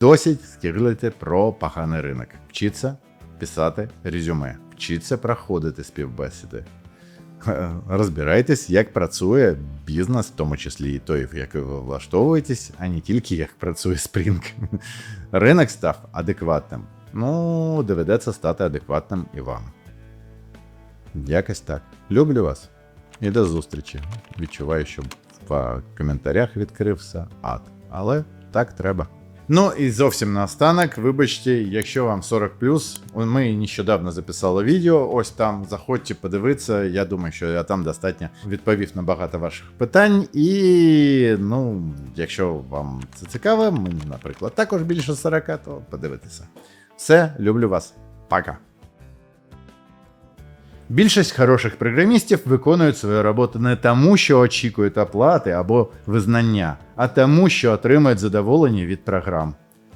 Досить скиглити про поганий ринок. Вчіться писати резюме, вчіться проходити співбесіди. Е, Розбирайтесь, як працює бізнес, в тому числі і той, в який ви влаштовуєтесь, а не тільки як працює Spring. Ринок став адекватним. Ну, доведеться стати адекватним і вам. Якось так. Люблю вас. І до зустрічі. Відчуваю, що в коментарях відкрився ад. Але так треба. Ну і зовсім наостанок, вибачте, якщо вам 40 ми нещодавно записали відео. Ось там заходьте подивитися. Я думаю, що я там достатньо відповів на багато ваших питань. І ну, якщо вам це цікаво, мені, наприклад, також більше 40, то подивитися. Все, люблю вас. Пока. Більшість хороших програмістів виконують свою роботу не тому, що очікують оплати або визнання, а тому, що отримують задоволення від програм.